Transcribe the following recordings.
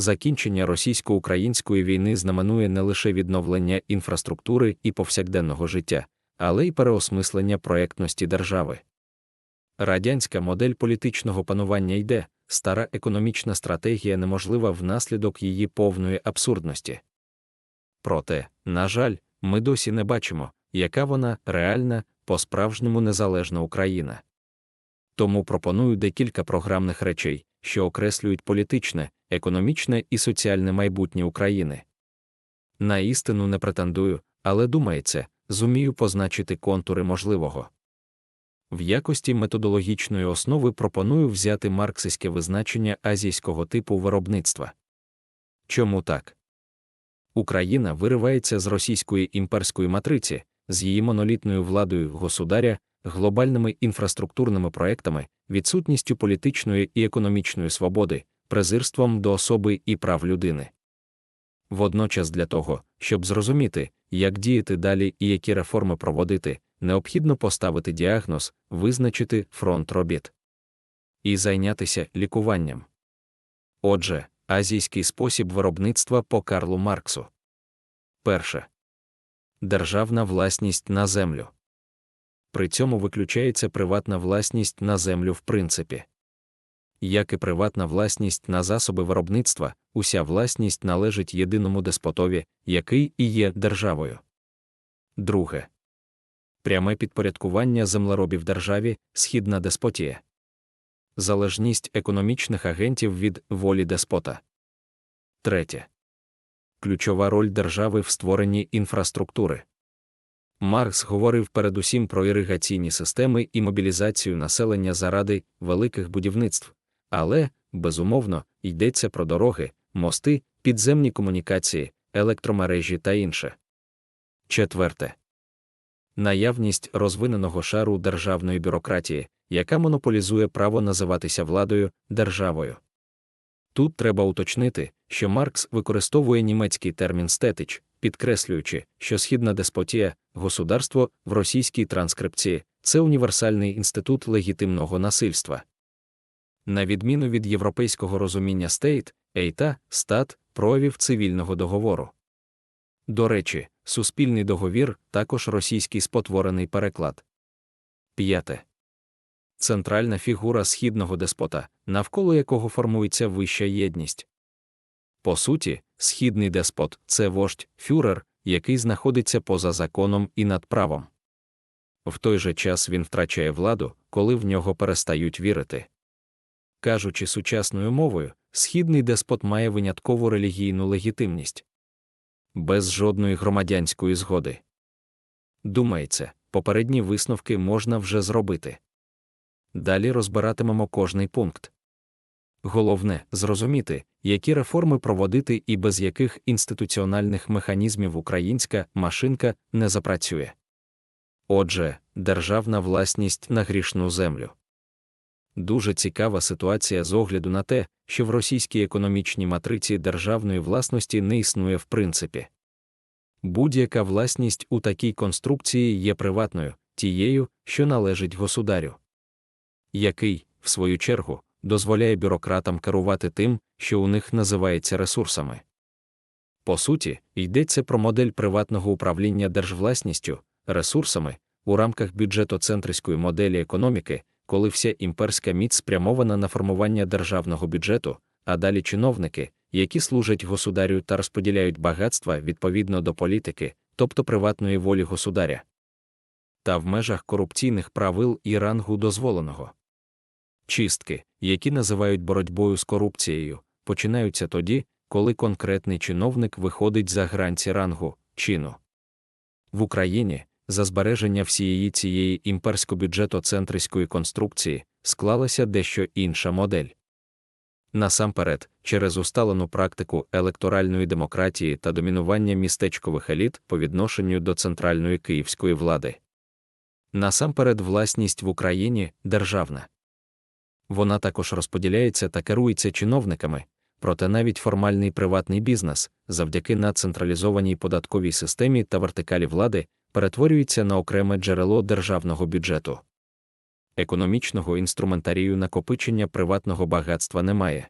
закінчення російсько-української війни знаменує не лише відновлення інфраструктури і повсякденного життя, але й переосмислення проєктності держави. Радянська модель політичного панування йде, стара економічна стратегія неможлива внаслідок її повної абсурдності. Проте, на жаль, ми досі не бачимо, яка вона реальна, по-справжньому незалежна Україна. Тому пропоную декілька програмних речей, що окреслюють політичне, економічне і соціальне майбутнє України. На істину не претендую, але думається, зумію позначити контури можливого. В якості методологічної основи пропоную взяти марксистське визначення азійського типу виробництва. Чому так? Україна виривається з російської імперської матриці, з її монолітною владою государя, глобальними інфраструктурними проектами, відсутністю політичної і економічної свободи, презирством до особи і прав людини. Водночас для того, щоб зрозуміти, як діяти далі і які реформи проводити, необхідно поставити діагноз, визначити фронт робіт і зайнятися лікуванням. Отже, азійський спосіб виробництва по Карлу Марксу. Перше. Державна власність на землю. При цьому виключається приватна власність на землю в принципі. Як і приватна власність на засоби виробництва, уся власність належить єдиному деспотові, який і є державою. Друге. Пряме підпорядкування землеробів державі, східна деспотія. Залежність економічних агентів від волі деспота. Третє. Ключова роль держави в створенні інфраструктури. Маркс говорив передусім про іригаційні системи і мобілізацію населення заради великих будівництв, але, безумовно, йдеться про дороги, мости, підземні комунікації, електромережі та інше. Четверте. Наявність розвиненого шару державної бюрократії, яка монополізує право називатися владою державою. Тут треба уточнити, що Маркс використовує німецький термін стетич, підкреслюючи, що східна деспотія, государство в російській транскрипції це універсальний інститут легітимного насильства. На відміну від європейського розуміння стейт, ейта, стат, проявів цивільного договору. До речі, суспільний договір також російський спотворений переклад. П'яте. Центральна фігура східного деспота, навколо якого формується вища єдність. По суті, східний деспот це вождь, фюрер, який знаходиться поза законом і над правом. В той же час він втрачає владу, коли в нього перестають вірити. Кажучи сучасною мовою, східний деспот має виняткову релігійну легітимність без жодної громадянської згоди. Думається, попередні висновки можна вже зробити. Далі розбиратимемо кожний пункт. Головне зрозуміти, які реформи проводити і без яких інституціональних механізмів українська машинка не запрацює. Отже, державна власність на грішну землю. Дуже цікава ситуація з огляду на те, що в російській економічній матриці державної власності не існує в принципі. Будь-яка власність у такій конструкції є приватною, тією, що належить государю, який, в свою чергу, дозволяє бюрократам керувати тим, що у них називається ресурсами. По суті, йдеться про модель приватного управління держвласністю, ресурсами у рамках бюджетоцентриської моделі економіки, коли вся імперська міць спрямована на формування державного бюджету, а далі чиновники, які служать государю та розподіляють багатства відповідно до політики, тобто приватної волі государя. Та в межах корупційних правил і рангу дозволеного. Чистки, які називають боротьбою з корупцією, починаються тоді, коли конкретний чиновник виходить за гранці рангу, чину. В Україні за збереження всієї цієї імперсько-бюджетоцентриської конструкції склалася дещо інша модель. Насамперед, через усталену практику електоральної демократії та домінування містечкових еліт по відношенню до центральної київської влади. Насамперед, власність в Україні державна. Вона також розподіляється та керується чиновниками, проте навіть формальний приватний бізнес, завдяки нацентралізованій податковій системі та вертикалі влади, перетворюється на окреме джерело державного бюджету. Економічного інструментарію накопичення приватного багатства немає.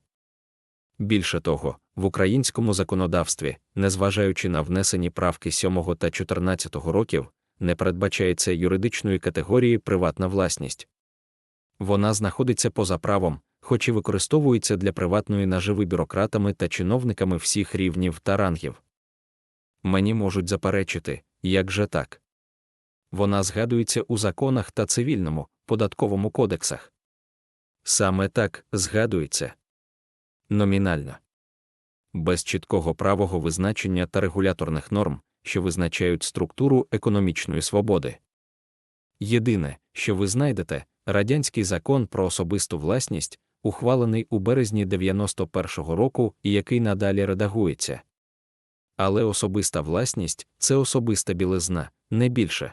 Більше того, в українському законодавстві, незважаючи на внесені правки 7 та 14 років, не передбачається юридичної категорії приватна власність. Вона знаходиться поза правом, хоч і використовується для приватної наживи бюрократами та чиновниками всіх рівнів та рангів. Мені можуть заперечити, як же так. Вона згадується у законах та цивільному, податковому кодексах. Саме так згадується номінально. Без чіткого правого визначення та регуляторних норм, що визначають структуру економічної свободи. Єдине, що ви знайдете, радянський закон про особисту власність, ухвалений у березні 91-го року і який надалі редагується. Але особиста власність це особиста білизна, не більше.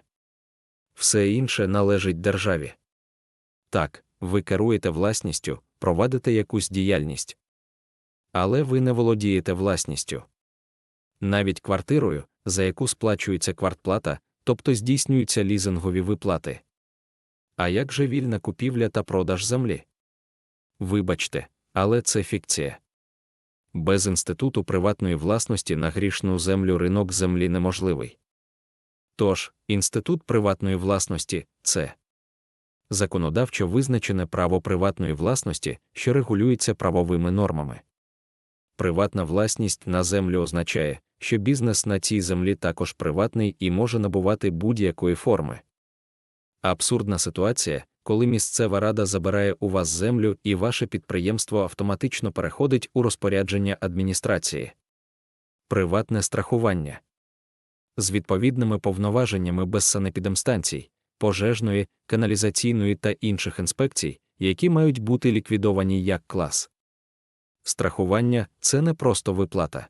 Все інше належить державі. Так, ви керуєте власністю, провадите якусь діяльність. Але ви не володієте власністю. Навіть квартирою, за яку сплачується квартплата, тобто здійснюються лізингові виплати. А як же вільна купівля та продаж землі? Вибачте, але це фікція. Без інституту приватної власності на грішну землю ринок землі неможливий. Тож, інститут приватної власності це законодавчо визначене право приватної власності, що регулюється правовими нормами. Приватна власність на землю означає, що бізнес на цій землі також приватний і може набувати будь-якої форми. Абсурдна ситуація, коли місцева рада забирає у вас землю і ваше підприємство автоматично переходить у розпорядження адміністрації. Приватне страхування з відповідними повноваженнями без санепідемстанцій, пожежної, каналізаційної та інших інспекцій, які мають бути ліквідовані як клас. Страхування це не просто виплата.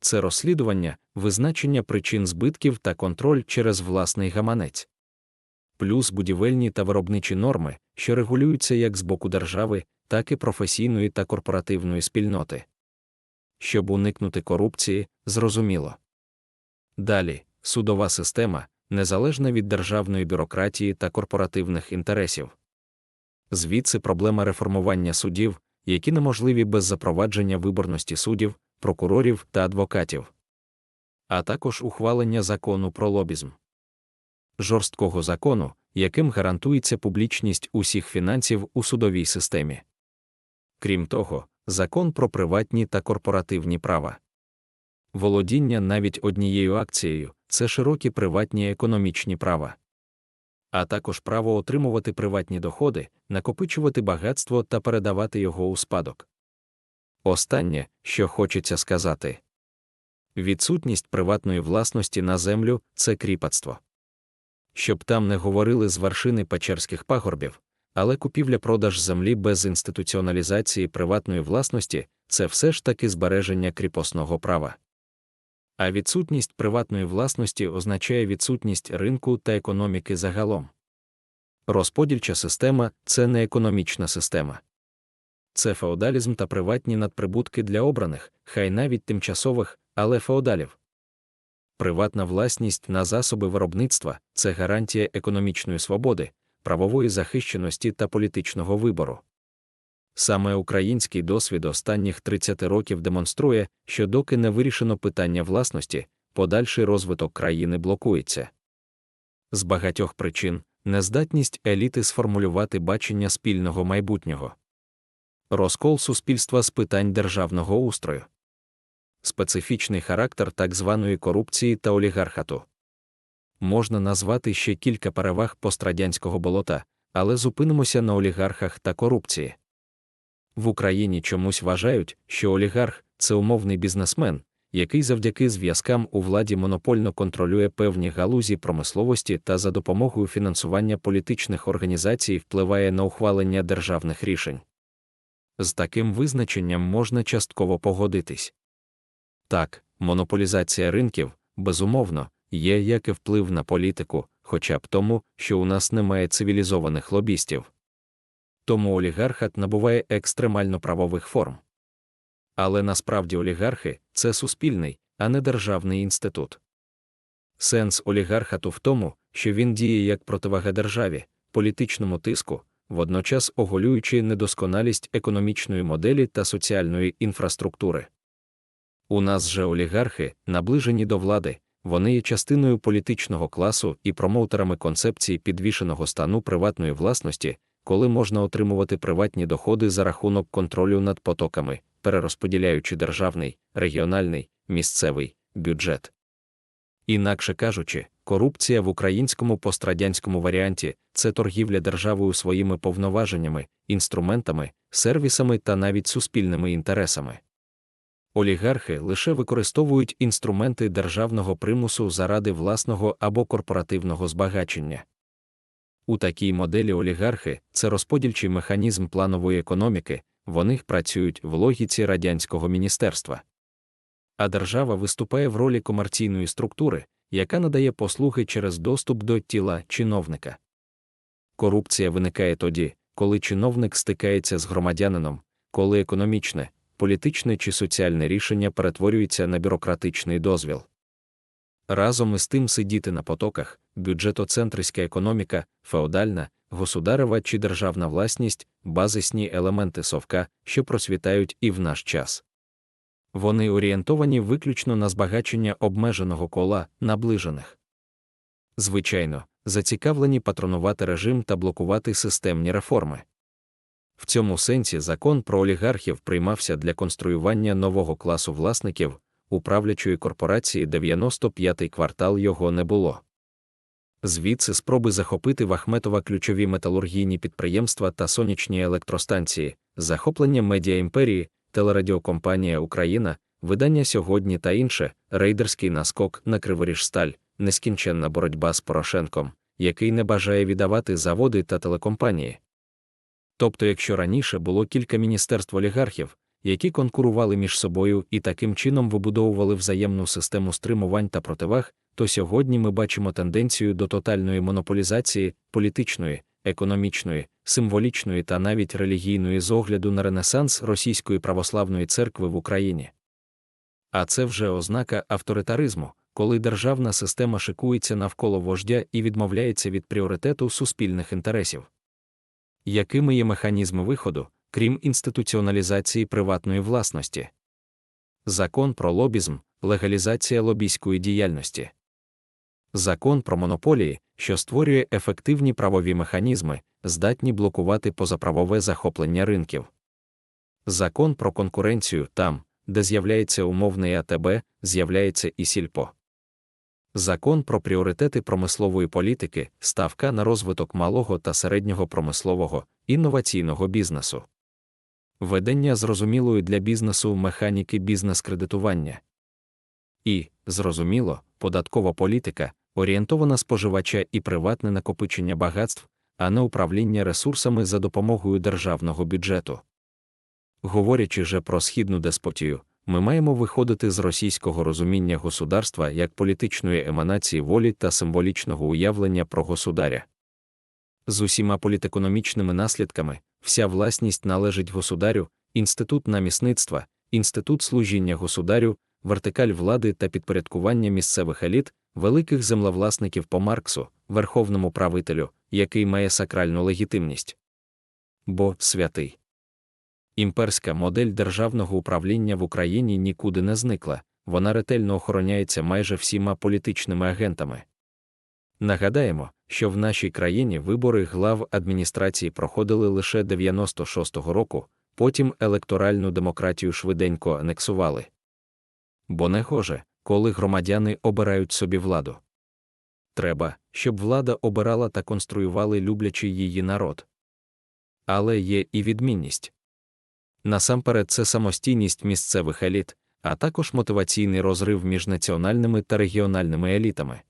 Це розслідування, визначення причин збитків та контроль через власний гаманець плюс будівельні та виробничі норми, що регулюються як з боку держави, так і професійної та корпоративної спільноти. Щоб уникнути корупції, зрозуміло. Далі судова система, незалежна від державної бюрократії та корпоративних інтересів. Звідси проблема реформування судів, які неможливі без запровадження виборності суддів, прокурорів та адвокатів, а також ухвалення закону про лобізм жорсткого закону, яким гарантується публічність усіх фінансів у судовій системі. Крім того, закон про приватні та корпоративні права. Володіння навіть однією акцією це широкі приватні економічні права, а також право отримувати приватні доходи, накопичувати багатство та передавати його у спадок. Останнє, що хочеться сказати відсутність приватної власності на землю це кріпацтво щоб там не говорили з вершини печерських пагорбів, але купівля-продаж землі без інституціоналізації приватної власності це все ж таки збереження кріпосного права. А відсутність приватної власності означає відсутність ринку та економіки загалом. Розподільча система це не економічна система. Це феодалізм та приватні надприбутки для обраних, хай навіть тимчасових, але феодалів. Приватна власність на засоби виробництва це гарантія економічної свободи, правової захищеності та політичного вибору. Саме український досвід останніх 30 років демонструє, що доки не вирішено питання власності, подальший розвиток країни блокується. З багатьох причин нездатність еліти сформулювати бачення спільного майбутнього, розкол суспільства з питань державного устрою специфічний характер так званої корупції та олігархату. Можна назвати ще кілька переваг пострадянського болота, але зупинимося на олігархах та корупції. В Україні чомусь вважають, що олігарх це умовний бізнесмен, який завдяки зв'язкам у владі монопольно контролює певні галузі промисловості та за допомогою фінансування політичних організацій впливає на ухвалення державних рішень. З таким визначенням можна частково погодитись. Так, монополізація ринків, безумовно, є як і вплив на політику, хоча б тому, що у нас немає цивілізованих лобістів. Тому олігархат набуває екстремально правових форм. Але насправді олігархи це суспільний, а не державний інститут. Сенс олігархату в тому, що він діє як противага державі, політичному тиску, водночас оголюючи недосконалість економічної моделі та соціальної інфраструктури. У нас же олігархи, наближені до влади, вони є частиною політичного класу і промоутерами концепції підвішеного стану приватної власності, коли можна отримувати приватні доходи за рахунок контролю над потоками, перерозподіляючи державний, регіональний, місцевий бюджет. Інакше кажучи, корупція в українському пострадянському варіанті це торгівля державою своїми повноваженнями, інструментами, сервісами та навіть суспільними інтересами. Олігархи лише використовують інструменти державного примусу заради власного або корпоративного збагачення. У такій моделі олігархи це розподільчий механізм планової економіки, вони працюють в логіці радянського міністерства. А держава виступає в ролі комерційної структури, яка надає послуги через доступ до тіла чиновника. Корупція виникає тоді, коли чиновник стикається з громадянином, коли економічне, політичне чи соціальне рішення перетворюється на бюрократичний дозвіл. Разом із тим сидіти на потоках, бюджетоцентриська економіка, феодальна, государева чи державна власність, базисні елементи совка, що просвітають і в наш час. Вони орієнтовані виключно на збагачення обмеженого кола, наближених. Звичайно, зацікавлені патронувати режим та блокувати системні реформи. В цьому сенсі закон про олігархів приймався для конструювання нового класу власників, управлячої корпорації 95-й квартал його не було. Звідси спроби захопити в Ахметова ключові металургійні підприємства та сонячні електростанції, захоплення медіа імперії, телерадіокомпанія Україна, видання сьогодні та інше, рейдерський наскок на Криворіжсталь, нескінченна боротьба з Порошенком, який не бажає віддавати заводи та телекомпанії. Тобто, якщо раніше було кілька міністерств олігархів, які конкурували між собою і таким чином вибудовували взаємну систему стримувань та противаг, то сьогодні ми бачимо тенденцію до тотальної монополізації політичної, економічної, символічної та навіть релігійної з огляду на ренесанс Російської православної церкви в Україні. А це вже ознака авторитаризму, коли державна система шикується навколо вождя і відмовляється від пріоритету суспільних інтересів. Якими є механізми виходу, крім інституціоналізації приватної власності? Закон про лобізм, легалізація лобійської діяльності. Закон про монополії, що створює ефективні правові механізми, здатні блокувати позаправове захоплення ринків. Закон про конкуренцію там, де з'являється умовний АТБ, з'являється і сільпо. Закон про пріоритети промислової політики, ставка на розвиток малого та середнього промислового, інноваційного бізнесу. Ведення зрозумілої для бізнесу механіки бізнес-кредитування. І, зрозуміло, податкова політика, орієнтована споживача і приватне накопичення багатств, а не управління ресурсами за допомогою державного бюджету. Говорячи же про східну деспотію, ми маємо виходити з російського розуміння государства як політичної еманації волі та символічного уявлення про государя. З усіма політекономічними наслідками вся власність належить государю, інститут намісництва, інститут служіння государю, вертикаль влади та підпорядкування місцевих еліт, великих землевласників по Марксу, верховному правителю, який має сакральну легітимність. Бо святий. Імперська модель державного управління в Україні нікуди не зникла, вона ретельно охороняється майже всіма політичними агентами. Нагадаємо, що в нашій країні вибори глав адміністрації проходили лише 96-го року, потім електоральну демократію швиденько анексували. Бо не гоже, коли громадяни обирають собі владу. Треба, щоб влада обирала та конструювали люблячий її народ. Але є і відмінність. Насамперед, це самостійність місцевих еліт, а також мотиваційний розрив між національними та регіональними елітами.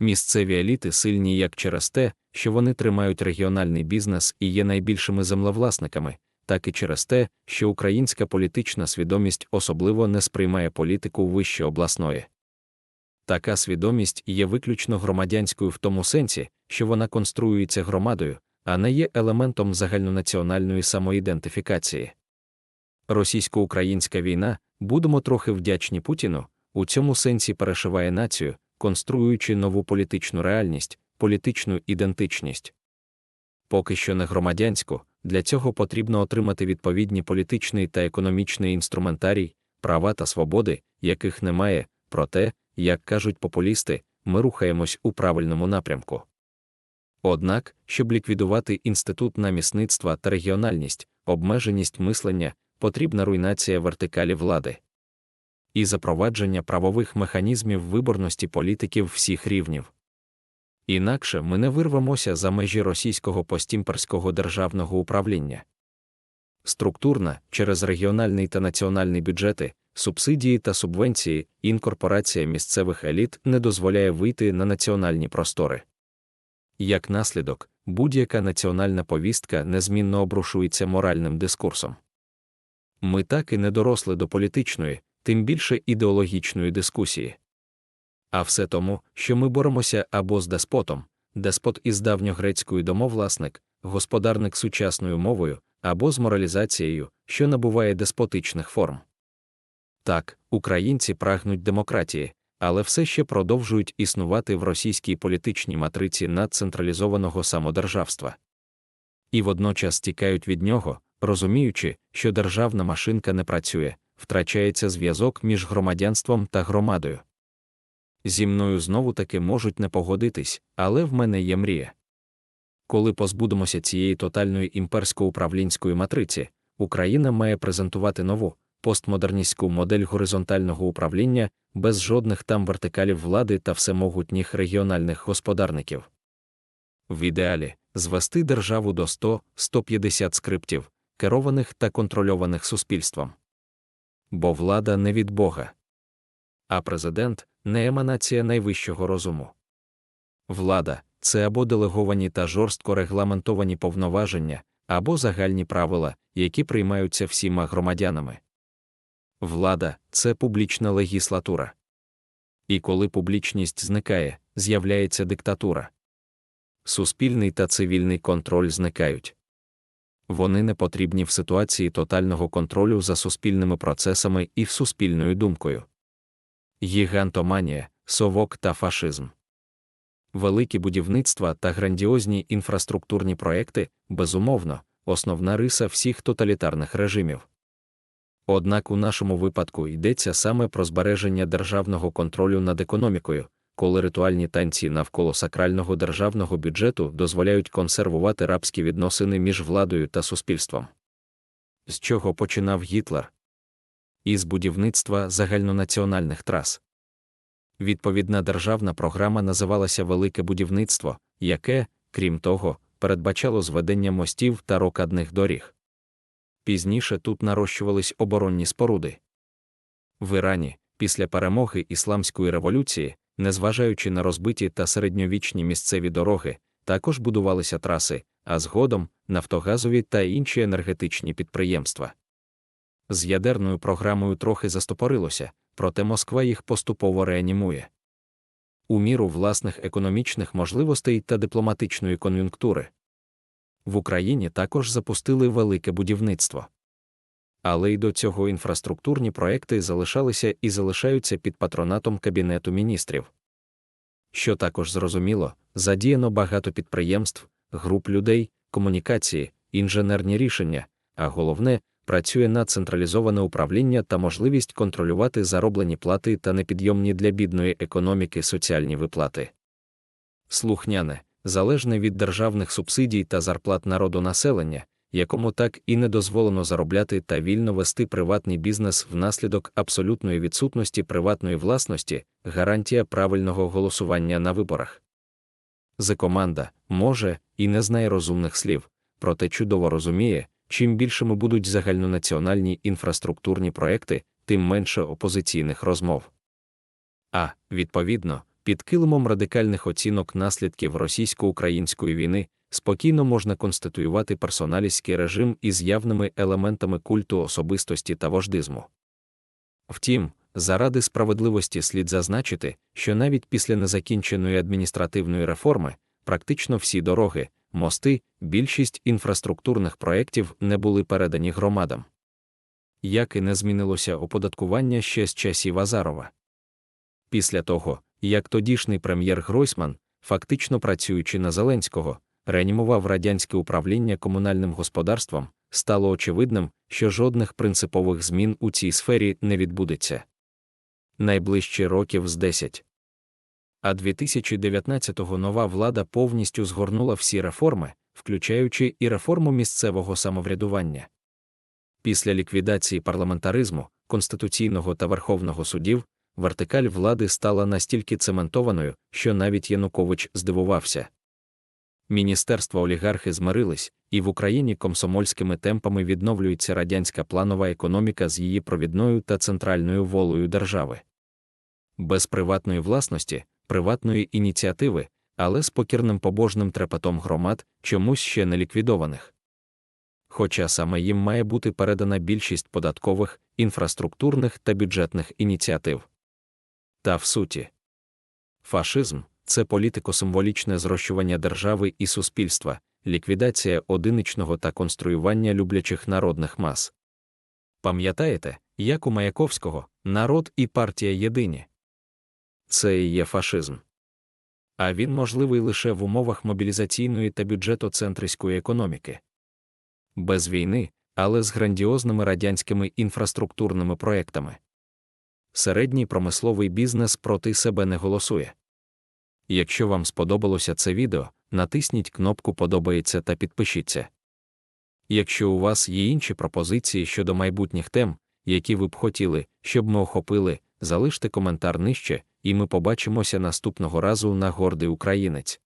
Місцеві еліти сильні як через те, що вони тримають регіональний бізнес і є найбільшими землевласниками, так і через те, що українська політична свідомість особливо не сприймає політику вище обласної. Така свідомість є виключно громадянською в тому сенсі, що вона конструюється громадою, а не є елементом загальнонаціональної самоідентифікації. Російсько-українська війна, будемо трохи вдячні Путіну, у цьому сенсі перешиває націю, конструюючи нову політичну реальність, політичну ідентичність. Поки що не громадянську, для цього потрібно отримати відповідні політичний та економічний інструментарій, права та свободи, яких немає, проте, як кажуть популісти, ми рухаємось у правильному напрямку. Однак, щоб ліквідувати інститут намісництва та регіональність, обмеженість мислення, потрібна руйнація вертикалі влади і запровадження правових механізмів виборності політиків всіх рівнів. Інакше ми не вирвемося за межі російського постімперського державного управління. Структурна через регіональний та національний бюджети, субсидії та субвенції, інкорпорація місцевих еліт не дозволяє вийти на національні простори. Як наслідок, будь-яка національна повістка незмінно обрушується моральним дискурсом. Ми так і не доросли до політичної, тим більше ідеологічної дискусії. А все тому, що ми боремося або з деспотом, деспот із давньогрецькою домовласник, господарник сучасною мовою, або з моралізацією, що набуває деспотичних форм. Так, українці прагнуть демократії, але все ще продовжують існувати в російській політичній матриці надцентралізованого самодержавства. І водночас тікають від нього, розуміючи, що державна машинка не працює, втрачається зв'язок між громадянством та громадою. Зі мною знову таки можуть не погодитись, але в мене є мрія. Коли позбудемося цієї тотальної імперсько-управлінської матриці, Україна має презентувати нову постмодерністську модель горизонтального управління без жодних там вертикалів влади та всемогутніх регіональних господарників. В ідеалі звести державу до 100-150 скриптів, керованих та контрольованих суспільством. Бо влада не від Бога, а президент не еманація найвищого розуму. Влада це або делеговані та жорстко регламентовані повноваження, або загальні правила, які приймаються всіма громадянами. Влада це публічна легіслатура. І коли публічність зникає, з'являється диктатура. Суспільний та цивільний контроль зникають. Вони не потрібні в ситуації тотального контролю за суспільними процесами і суспільною думкою. Гігантоманія, совок та фашизм. Великі будівництва та грандіозні інфраструктурні проекти, безумовно, основна риса всіх тоталітарних режимів. Однак у нашому випадку йдеться саме про збереження державного контролю над економікою, коли ритуальні танці навколо сакрального державного бюджету дозволяють консервувати рабські відносини між владою та суспільством. З чого починав Гітлер? Із будівництва загальнонаціональних трас. Відповідна державна програма називалася Велике будівництво, яке, крім того, передбачало зведення мостів та рокадних доріг. Пізніше тут нарощувались оборонні споруди. В Ірані, після перемоги Ісламської революції, незважаючи на розбиті та середньовічні місцеві дороги, також будувалися траси, а згодом нафтогазові та інші енергетичні підприємства. З ядерною програмою трохи застопорилося, проте Москва їх поступово реанімує. У міру власних економічних можливостей та дипломатичної кон'юнктури. В Україні також запустили велике будівництво. Але й до цього інфраструктурні проекти залишалися і залишаються під патронатом Кабінету міністрів. Що також зрозуміло, задіяно багато підприємств, груп людей, комунікації, інженерні рішення, а головне, працює на централізоване управління та можливість контролювати зароблені плати та непідйомні для бідної економіки соціальні виплати. Слухняне, залежне від державних субсидій та зарплат народу населення, якому так і не дозволено заробляти та вільно вести приватний бізнес внаслідок абсолютної відсутності приватної власності, гарантія правильного голосування на виборах. Закоманда може і не знає розумних слів, проте чудово розуміє, чим більшими будуть загальнонаціональні інфраструктурні проекти, тим менше опозиційних розмов. А, відповідно, під килимом радикальних оцінок наслідків російсько-української війни спокійно можна конституювати персоналістський режим із явними елементами культу особистості та вождизму. Втім, заради справедливості слід зазначити, що навіть після незакінченої адміністративної реформи практично всі дороги, мости, більшість інфраструктурних проєктів не були передані громадам. Як і не змінилося оподаткування ще з часів Азарова. Після того, як тодішній прем'єр Гройсман, фактично працюючи на Зеленського, реанімував радянське управління комунальним господарством, стало очевидним, що жодних принципових змін у цій сфері не відбудеться. Найближчі років з 10. А 2019-го нова влада повністю згорнула всі реформи, включаючи і реформу місцевого самоврядування. Після ліквідації парламентаризму, конституційного та верховного судів, вертикаль влади стала настільки цементованою, що навіть Янукович здивувався. Міністерства олігархи змирились, і в Україні комсомольськими темпами відновлюється радянська планова економіка з її провідною та центральною волею держави. Без приватної власності, приватної ініціативи, але з покірним побожним трепетом громад, чомусь ще не ліквідованих. Хоча саме їм має бути передана більшість податкових, інфраструктурних та бюджетних ініціатив. Та в суті, фашизм це політико-символічне зрощування держави і суспільства, ліквідація одиничного та конструювання люблячих народних мас. Пам'ятаєте, як у Маяковського народ і партія єдині? Це і є фашизм. А він можливий лише в умовах мобілізаційної та бюджетоцентриської економіки. Без війни, але з грандіозними радянськими інфраструктурними проектами. Середній промисловий бізнес проти себе не голосує. Якщо вам сподобалося це відео, натисніть кнопку Подобається та підпишіться. Якщо у вас є інші пропозиції щодо майбутніх тем, які ви б хотіли, щоб ми охопили, залиште коментар нижче, і ми побачимося наступного разу на гордий українець.